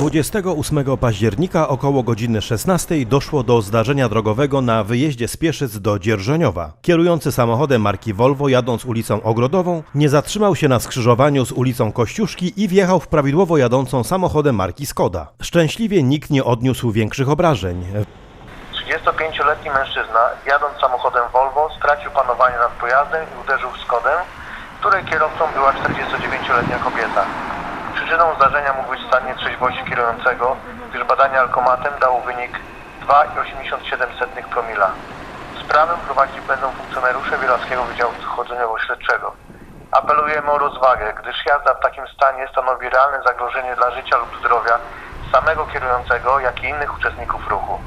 28 października około godziny 16 doszło do zdarzenia drogowego na wyjeździe z Pieszyc do Dzierżoniowa. Kierujący samochodem marki Volvo jadąc ulicą Ogrodową nie zatrzymał się na skrzyżowaniu z ulicą Kościuszki i wjechał w prawidłowo jadącą samochodem marki Skoda. Szczęśliwie nikt nie odniósł większych obrażeń. 35-letni mężczyzna, jadąc samochodem Volvo, stracił panowanie nad pojazdem i uderzył w Skodę, której kierowcą była 49-letnia kobieta. Przyczyną zdarzenia mógł być stan nietrzeźwości kierującego, gdyż badanie alkomatem dało wynik 2,87 promila. Sprawę prowadzić będą funkcjonariusze Wielarskiego Wydziału Chodzeniowo-Śledczego. Apelujemy o rozwagę, gdyż jazda w takim stanie stanowi realne zagrożenie dla życia lub zdrowia samego kierującego, jak i innych uczestników ruchu.